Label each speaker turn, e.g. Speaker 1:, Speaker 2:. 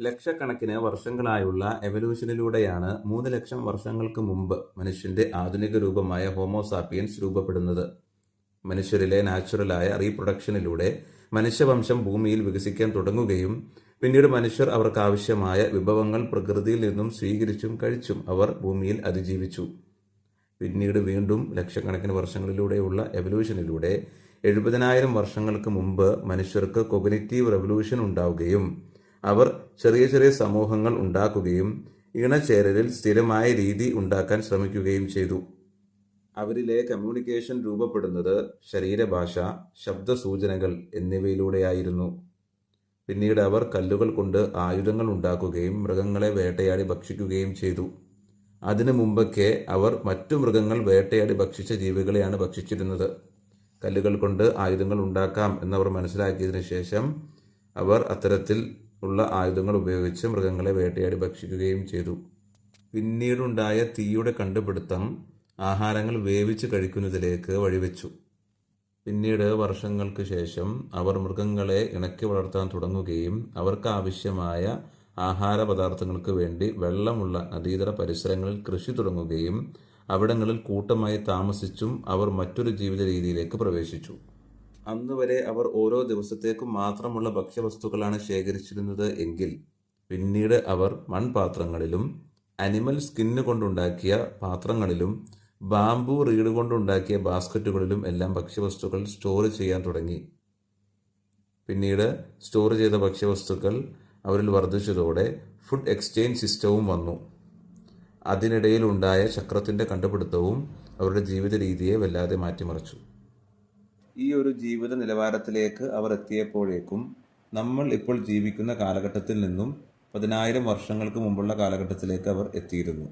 Speaker 1: ലക്ഷക്കണക്കിന് വർഷങ്ങളായുള്ള എവല്യൂഷനിലൂടെയാണ് മൂന്ന് ലക്ഷം വർഷങ്ങൾക്ക് മുമ്പ് മനുഷ്യന്റെ ആധുനിക രൂപമായ ഹോമോസാപ്പിയൻസ് രൂപപ്പെടുന്നത്. മനുഷ്യരിലെ നാച്ചുറലായ റീപ്രൊഡക്ഷനിലൂടെ മനുഷ്യവംശം ഭൂമിയിൽ വികസിക്കാൻ തുടങ്ങുകയും പിന്നീട് മനുഷ്യർ അവർക്ക് ആവശ്യമായ വിഭവങ്ങൾ പ്രകൃതിയിൽ നിന്നും സ്വീകരിച്ചും കഴിച്ചും അവർ ഭൂമിയിൽ അതിജീവിച്ചു. പിന്നീട് വീണ്ടും ലക്ഷക്കണക്കിന് വർഷങ്ങളിലൂടെയുള്ള എവല്യൂഷനിലൂടെ എഴുപതിനായിരം വർഷങ്ങൾക്ക് മുമ്പ് മനുഷ്യർക്ക് കൊഗ്നിറ്റീവ് റെവല്യൂഷൻ ഉണ്ടാവുകയും അവർ ചെറിയ ചെറിയ സമൂഹങ്ങൾ ഉണ്ടാക്കുകയും ഇണചേരലിൽ സ്ഥിരമായ രീതി ഉണ്ടാക്കാൻ ശ്രമിക്കുകയും ചെയ്തു. അവരിലെ കമ്മ്യൂണിക്കേഷൻ രൂപപ്പെടുന്നത് ശരീരഭാഷ ശബ്ദ ശബ്ദസൂചനകൾ എന്നിവയിലൂടെയായിരുന്നു. പിന്നീട് അവർ കല്ലുകൾ കൊണ്ട് ആയുധങ്ങൾ ഉണ്ടാക്കുകയും മൃഗങ്ങളെ വേട്ടയാടി ഭക്ഷിക്കുകയും ചെയ്തു. അതിനു മുമ്പൊക്കെ അവർ മറ്റു മൃഗങ്ങൾ വേട്ടയാടി ഭക്ഷിച്ച ജീവികളെയാണ് ഭക്ഷിച്ചിരുന്നത്. കല്ലുകൾ കൊണ്ട് ആയുധങ്ങൾ ഉണ്ടാക്കാം എന്നവർ മനസ്സിലാക്കിയതിനു ശേഷം അവർ അത്തരത്തിൽ ഉള്ള ആയുധങ്ങൾ ഉപയോഗിച്ച് മൃഗങ്ങളെ വേട്ടയാടി ഭക്ഷിക്കുകയും ചെയ്തു. പിന്നീടുണ്ടായ തീയുടെ കണ്ടുപിടുത്തം ആഹാരങ്ങൾ വേവിച്ച് കഴിക്കുന്നതിലേക്ക് വഴിവെച്ചു. പിന്നീട് വർഷങ്ങൾക്ക് ശേഷം അവർ മൃഗങ്ങളെ ഇണക്കി വളർത്താൻ തുടങ്ങുകയും അവർക്ക് ആവശ്യമായ ആഹാര പദാർത്ഥങ്ങൾക്ക് വേണ്ടി വെള്ളമുള്ള നദീതര പരിസരങ്ങളിൽ കൃഷി തുടങ്ങുകയും അവിടങ്ങളിൽ കൂട്ടമായി താമസിച്ചും അവർ മറ്റൊരു ജീവിത രീതിയിലേക്ക് പ്രവേശിച്ചു. അന്ന് വരെ അവർ ഓരോ ദിവസത്തേക്കും മാത്രമുള്ള ഭക്ഷ്യവസ്തുക്കളാണ് ശേഖരിച്ചിരുന്നത് എങ്കിൽ പിന്നീട് അവർ മൺപാത്രങ്ങളിലും അനിമൽ സ്കിന്ന് കൊണ്ടുണ്ടാക്കിയ പാത്രങ്ങളിലും ബാംബു റീഡ് കൊണ്ടുണ്ടാക്കിയ ബാസ്ക്കറ്റുകളിലും എല്ലാം ഭക്ഷ്യവസ്തുക്കൾ സ്റ്റോർ ചെയ്യാൻ തുടങ്ങി. പിന്നീട് സ്റ്റോർ ചെയ്ത ഭക്ഷ്യവസ്തുക്കൾ അവരിൽ വർദ്ധിച്ചതോടെ ഫുഡ് എക്സ്ചേഞ്ച് സിസ്റ്റവും വന്നു. അതിനിടയിലുണ്ടായ ചക്രത്തിന്റെ കണ്ടുപിടുത്തവും അവരുടെ ജീവിത രീതിയെ വല്ലാതെ മാറ്റിമറിച്ചു. ഈ ഒരു ജീവിത നിലവാരത്തിലേക്ക് അവർ എത്തിയപ്പോഴേക്കും നമ്മൾ ഇപ്പോൾ ജീവിക്കുന്ന കാലഘട്ടത്തിൽ നിന്നും പതിനായിരം വർഷങ്ങൾക്ക് മുമ്പുള്ള കാലഘട്ടത്തിലേക്ക് അവർ എത്തിയിരുന്നു.